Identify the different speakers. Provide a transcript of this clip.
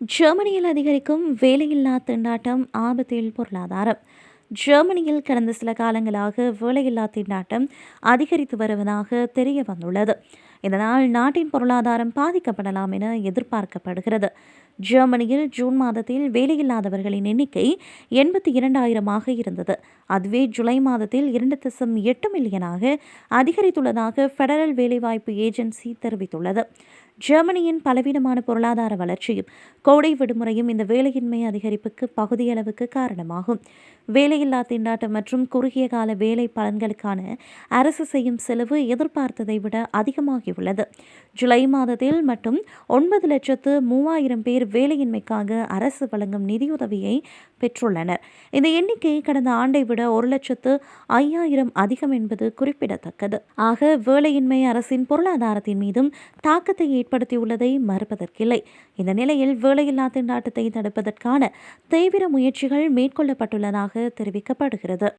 Speaker 1: ஜெர்மனியில் அதிகரிக்கும் வேலையில்லா திண்டாட்டம் ஆபத்தில் பொருளாதாரம். ஜெர்மனியில் கடந்த சில காலங்களாக வேலையில்லா திண்டாட்டம் அதிகரித்து வருவதாக தெரிய வந்துள்ளது. இதனால் நாட்டின் பொருளாதாரம் பாதிக்கப்படலாம் என எதிர்பார்க்கப்படுகிறது. ஜெர்மனியில் ஜூன் மாதத்தில் வேலையில்லாதவர்களின் எண்ணிக்கை எண்பத்தி இரண்டாயிரமாக இருந்தது. அதுவே ஜூலை மாதத்தில் இரண்டு தசம் எட்டு மில்லியனாக அதிகரித்துள்ளதாக ஃபெடரல் வேலைவாய்ப்பு ஏஜென்சி தெரிவித்துள்ளது. ஜெர்மனியின் பலவீனமான பொருளாதார வளர்ச்சியும் கோடை விடுமுறையும் இந்த வேலையின்மை அதிகரிப்புக்கு பகுதியளவுக்கு காரணமாகும். வேலையில்லா திண்டாட்டம் மற்றும் குறுகிய கால வேலை பலன்களுக்கான அரசு செய்யும் செலவு எதிர்பார்த்ததை விட அதிகமாகியுள்ளது. ஜூலை மாதத்தில் மட்டும் ஒன்பது லட்சத்து மூவாயிரம் பேர் வேலையின்மைக்காக அரசு வழங்கும் நிதியுதவியை பெற்றுள்ளனர். இந்த எண்ணிக்கை கடந்த ஆண்டை விட ஒரு லட்சத்து ஐயாயிரம் அதிகம் என்பது குறிப்பிடத்தக்கது. ஆக வேலையின்மை அரசின் பொருளாதாரத்தின் மீதும் தாக்கத்தை ஏற்படுத்தியுள்ளதை மறுப்பதற்கில்லை. இந்த நிலையில் வேலையில்லா திண்டாட்டத்தை தடுப்பதற்கான தீவிர முயற்சிகள் மேற்கொள்ளப்பட்டுள்ளதாக தெரிவிக்கப்படுகிறது.